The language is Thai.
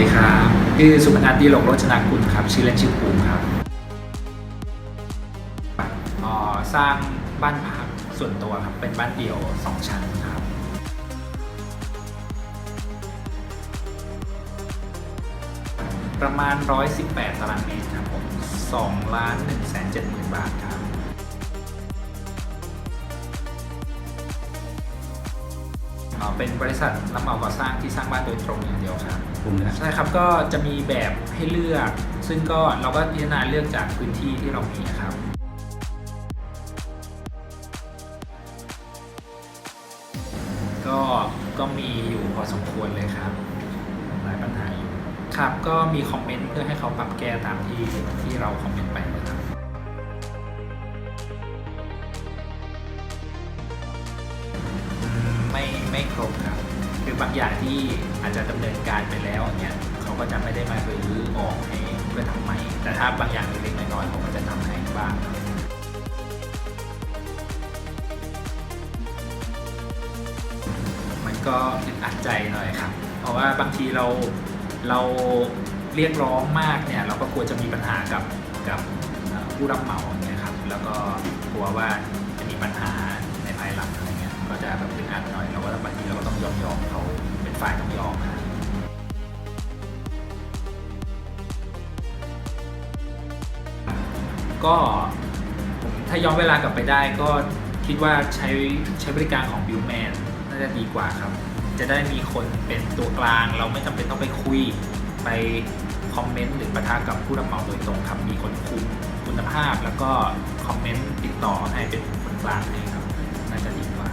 ชื่อสุพนัทดีหลกโรจนากุลครับ ชื่อเล่นชื่อภูมิครับสร้างบ้านพักส่วนตัวครับ เป็นบ้านเดี่ยว 2 ชั้นครับ ประมาณ 118 ตารางเมตรครับผม2ล้าน1แสน7หมื่นบาทครับ เอ่อเป็นบริษัทรับเหมาก่อสร้างที่สร้างบ้านโดยตรงอย่างเดียวครับภูมินะใช่ครับก็จะมีแบบให้เลือก ซึ่งก็เราก็พิจารณาเลือกจากพื้นที่ที่เรามีครับก็ก็มีอยู่พอสมควรเลยครับหลายปัญหาอยู่ครับก็มีคอมเมนต์เพื่อให้เขาปรับแก้ตามที่ที่เราคอมเมนต์ไป ไม่ครบครับ คือบางอย่างที่อาจจะดำเนินการไปแล้วเงี้ยเขาก็จะไม่ได้มารื้อออกให้เพื่อทำใหม่ แต่ถ้าบางอย่างเล็กๆน้อยๆผมก็จะทำให้บ้างมันก็อึดอัดใจหน่อยครับ เพราะว่าบางทีเราเราเรียกร้องมากเนี่ยเราก็กลัวจะมีปัญหากับกับผู้รับเหมาเงี้ยครับแล้วก็กลัวว่าจะมีปัญหา ก็ผมถ้าย้อนเวลากลับไปได้ก็คิดว่าใช้ใช้บริการของบิวแมนน่าจะดีกว่าครับ จะได้มีคนเป็นตัวกลาง เราไม่จำเป็นต้องไปคุยไปคอมเมนต์หรือประทะกับผู้รับเหมาโดยตรงครับ มีคนคุมคุณภาพแล้วก็คอมเมนต์ติดต่อให้เป็นคนกลางเองครับ น่าจะดีกว่า